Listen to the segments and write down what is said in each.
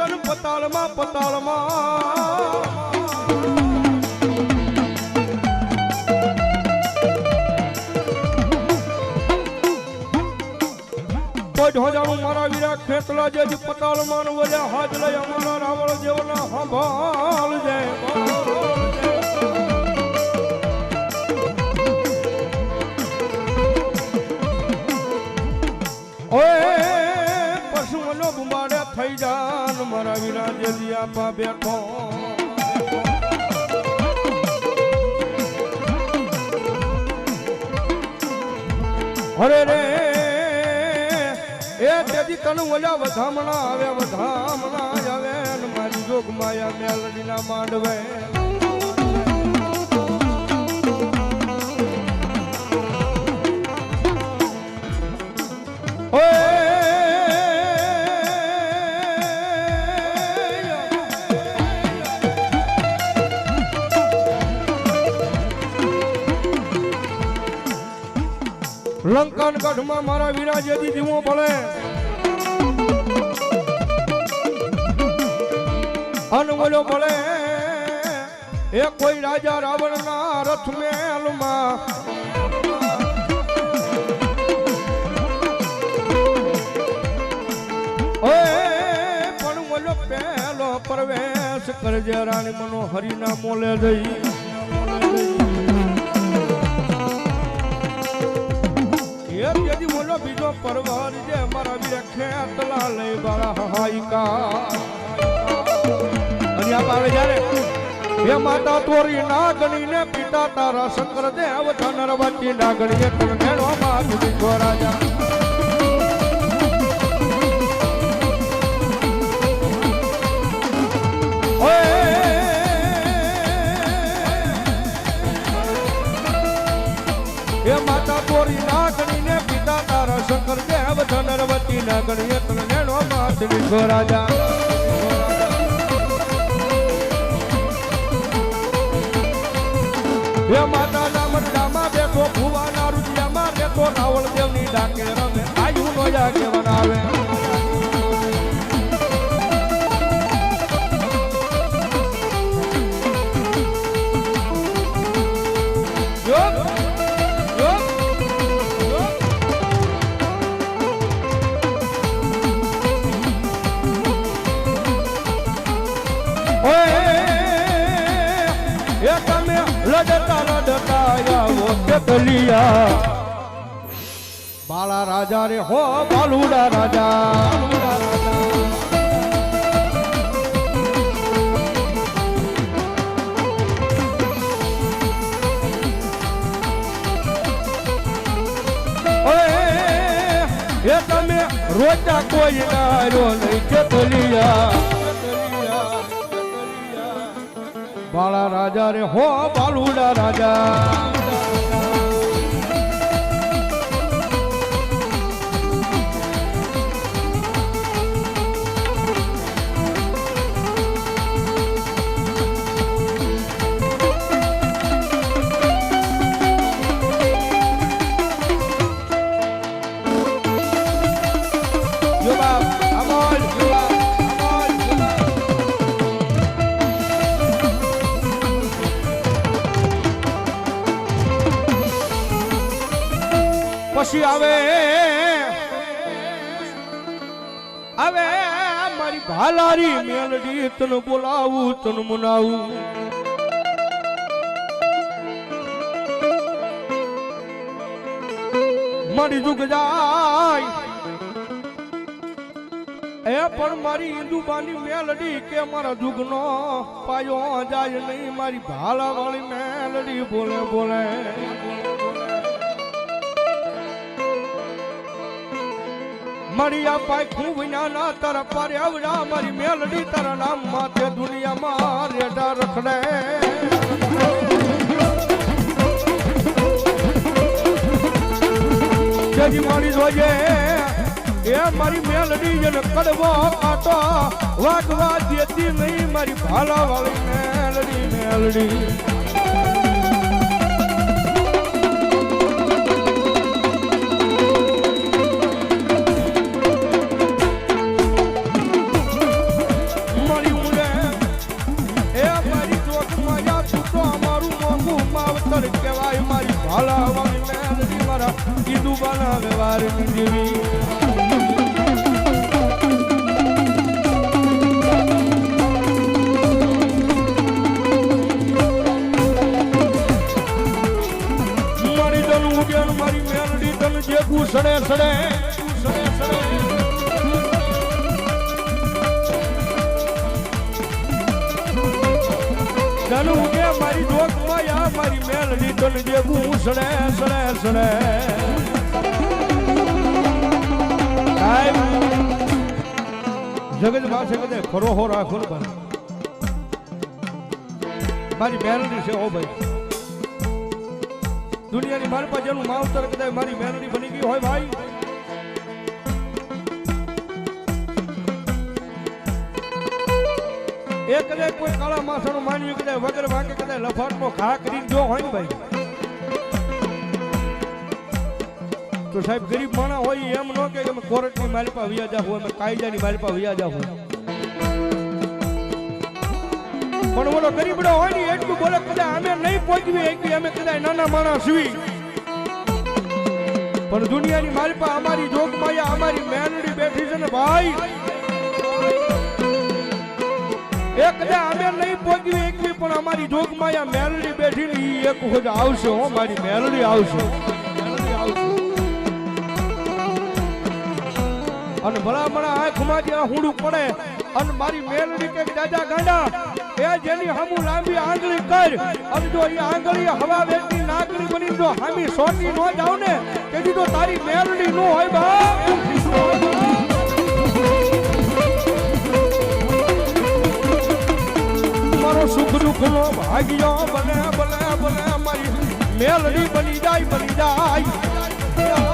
તન પતાળમાં પતાળમાં. ઢોજાણું મારા વીરા ખેતલા જે પતાળમાં માન વજા હાથ લઈ અમારા રાવળ જેવના સંભાળ જાય જાન મારા વીરા જેજી આપા બેઠો. અરે રે, એ તેથી તને ઓલા વધામણા આવે વધામણા આવે મારી જોગ માયા મેલડીના માંડવે. ગઢમાં મારા વીરા જેથી દીવો પડે. અનવલો મળે એ કોઈ રાજા રાવણના રથ મેલમાં. પ્રવેશ કરજે રાણી મનોહરીના મોલે જઈ. પરવાર જે મારા વીરે ખેતલા લઈ બાળા હાઈકા અને આ પાવે જ્યારે હે માતા તોરી નાગણી ને પિતા તારા શંકર દેવ ધનર વચ્ચે નાગણી એ તણ મેળો માં દીધો રાજા ધનર વચ્ચે નાગણી એ તને મેળો માં દીધો રાજા. હે માતા નામ ડામાં બેઠો ભુવાના રૂપિયામાં બેઠો રાવળ દેવની ડાકે રમે. આયુ નો જાગે બનાવે તમે લડતા લડતા આવો કે બલિયા બાળા રાજા રે હો, બાલુડા રાજા. એ તમે રોજા કોઈ ના રો નહીં કે બાળા રાજા રે હો બાલુડા રાજા. પછી આવે. આવે, મારી ભાલારી મેલડી તને બોલાવું, તને મનાવું. મારી દુઃખ જાય. એ પણ મારી હિન્દુબાની મેલડી કે મારા જુગનો પાયો જાય નહીં. મારી ભાલા વાળી મેલડી બોલે બોલે. આ પાય ખૂબ ના તર પારે આવડા, મારી મેલડી તર નામ માથે દુનિયામાં રેડા રખડે. જજી મારી જોજે, એ મારી મેલડી જન કડવો કાટો વાગવા દેતી નહીં, મારી ભાલા વાળી મેલડી મેલડી. બાના વ્યવહાર જેવી જે સડે સડે તન ઉગે મારી ડોક માયા મારી મેલડી તન જે સડે સડે સડે સાહેબ, જગત પાસે કદે ખરો હો રાખો ને મારી મેલડી છે હો ભાઈ. દુનિયાની મારી પાસે જેનું માવતર કદાચ મારી મેલડી બની ગઈ હોય ભાઈ. એ કદાચ કોઈ કાળા માસણું માન્યું કદાચ વગર વાંકે કદાચ લફાટનો ઘા કરીને જો હોય ભાઈ. તો સાહેબ, ગરીબ માણા હોય એમ ન કે અમે કોર્ટની માલપા વ્યાજ જાવ અમે કાયદાની માલપા વ્યાજ જાવ પણ ઓલો ગરીબડો હોય ને, એટલું બોલે કદાચ અમે નહીં પહોંચવી એકવી અમે કદાચ નાના માણસ છી પણ દુનિયાની માલપા અમારી જોગમાયા અમારી મેનડી બેઠી છે ને ભાઈ. એક કદાચ અમે નહીં પહોંચવી એકવી પણ અમારી જોગમાયા મેલડી બેઠી ને એક હોજ આવશે, હો, મારી મેલડી આવશે મેલડી આવશે. અને ભલા ભલા આંખમાં જે હુંડું પડે. અને મારી મેલડી કે દાદા ગાંડા, એ જેની હમુ લાંબી આંગળી કર. અને જો એ આંગળી હવા વેચની નાગરી બની જો હામી સોની નો જાવ ને તેથી તો તારી મેલડી નો હોય બા મારો સુખ દુઃખ નો ભાગ્યો બને બને બને, મારી મેલડી બની જાય બની જાય.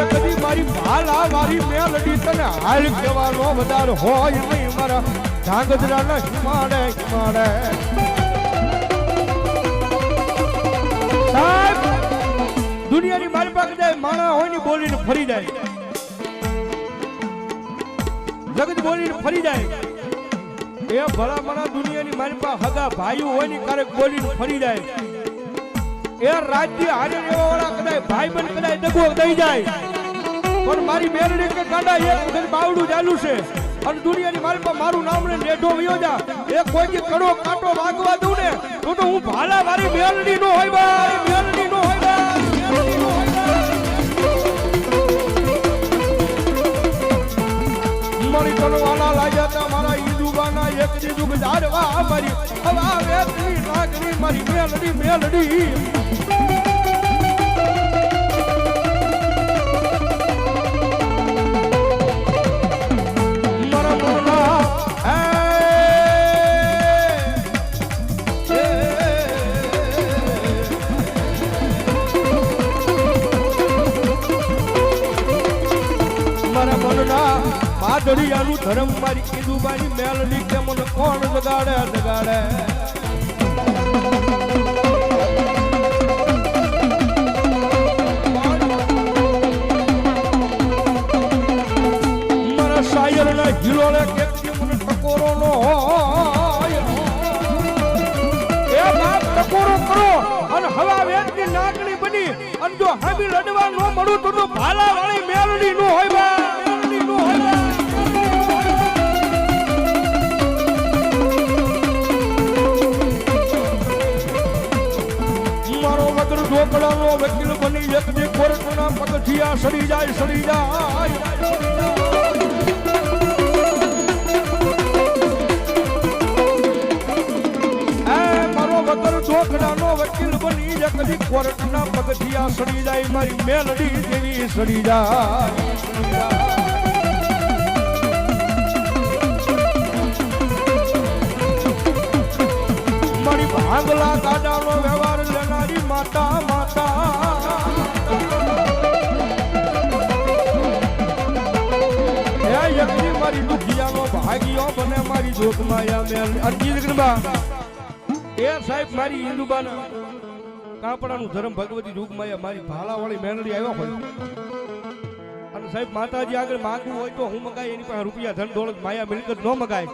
આ કદી મારી માલા મારી મેલડી તને હાલ કહેવાનો વધાર હોય નહીં મારા ધાંગધ્રા ના હિમાડે હિમાડે સાહેબ, દુનિયાની મારી પાસે જાય માણા હોય ને બોલીને ફરી જાય. જગત બોલીને ફરી જાય. એ ભલા મણા દુનિયાની મારી પાસે હગા ભાઈઓ હોય ને ક્યારેક બોલીને ફરી જાય. એ રાજ્ય હારે કદાચ ભાઈ બન કદાચ દગો દઈ જાય. પણ મારી મેરડી કે ગાંડા એક ઉધર બાવડું ચાલુ છે. અને દુનિયાની મારી પાસે મારું નામ ને લેઢો વયો જા એ કોઈ કે કડો કાંટો વાગવા દઉં ને તો હું ભાલા મારી મેરડી નો હોય ભાઈ મેલડી નો હોય ભાઈ. કે જાડવા મારી હવા વેતની નાગરી મારી મેલડી મેલડી. ધર્મ મારી કીધું મારી મેલડી કે મને કોણ જગાડે જગાડે? મારા કે મને ટકોરો નો બાપ ટકોરો કરો અને હવા વેચની નાગણી બની અને જો હામી લડવા ન મળું તો ભાલા વાળી મેલડી નો હોય બા વકીલ બની એક દી કોર્ટના પગથિયા સડી જાય સડી જાય. મારો વગર ઢોકળાનો વકીલ બની એક દી કોર્ટના સડી જાય, મારી મેલડી જેવી સડી જાય. ભાંગલા ગાડાનો વ્યવહાર મારી દુખિયાનો ભાગીઓ બને મારી જોત માયા મેલ અરજી જગદંબા એ સાહેબ મારી હિન્દુબાના કાપડાનું ધર્મ ભગવતી જોગ માયા મારી ભાલાવાળી મેનડી આવ્યો હોય. અને સાહેબ માતાજી આગળ માગવું હોય તો હું મગાય, એની પાસે રૂપિયા ધન દોલત માયા મિલકત ન મગાય.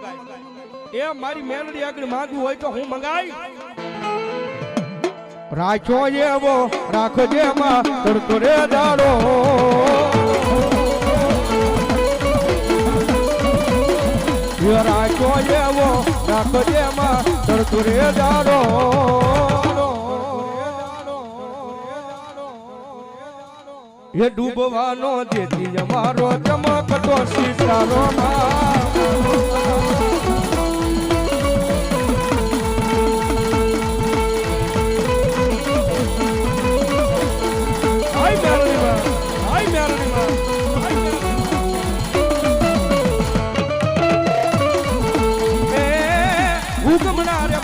એ મારી મેલડી આગળ માગવું હોય તો હું મગાય. રાખ્યો એવો રાખજે માં તડતો રે દાડો. રાખજે માં તડતો રે દાડો એ ડૂબવાનો જેથી અમારો ચમકતો સિતારો માં Buca mâna